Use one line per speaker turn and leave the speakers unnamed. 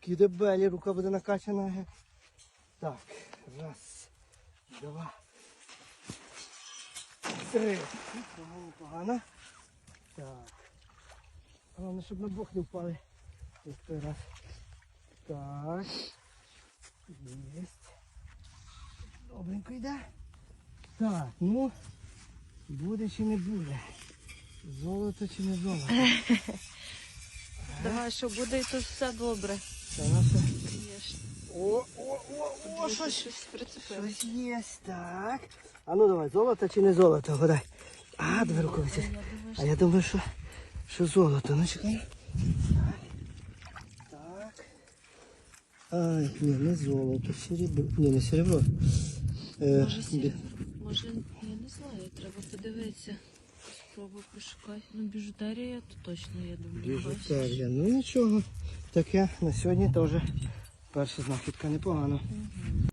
Такі дебелі, рука буде накачана. Так, раз, два, три. Погано, погано. Так. Головне, щоб на бок не впали. Ось раз. Так. Єсть. Добренько йде. Так, ну, буде чи не буде. Золото чи не золото.
Давай, що буде, і то все добре.
Це О, о, о, о, щось.
щось прицепилось.
Щось є, так. А ну давай, золото чи не золото, гадай. А, дві рукавиці. А я думаю, що, що золото. Ну чекай. Так. Так. Ай, ні, не золото, серебро. Ні, не серебро. Е,
Може, сіль. Може, я не знаю, треба подивитися. Спробуй пошукай. Ну, біжутерія, то точно, я думаю.
Біжутерія. Ну нічого. Таке. На сьогодні теж перша знахідка.
Непогана.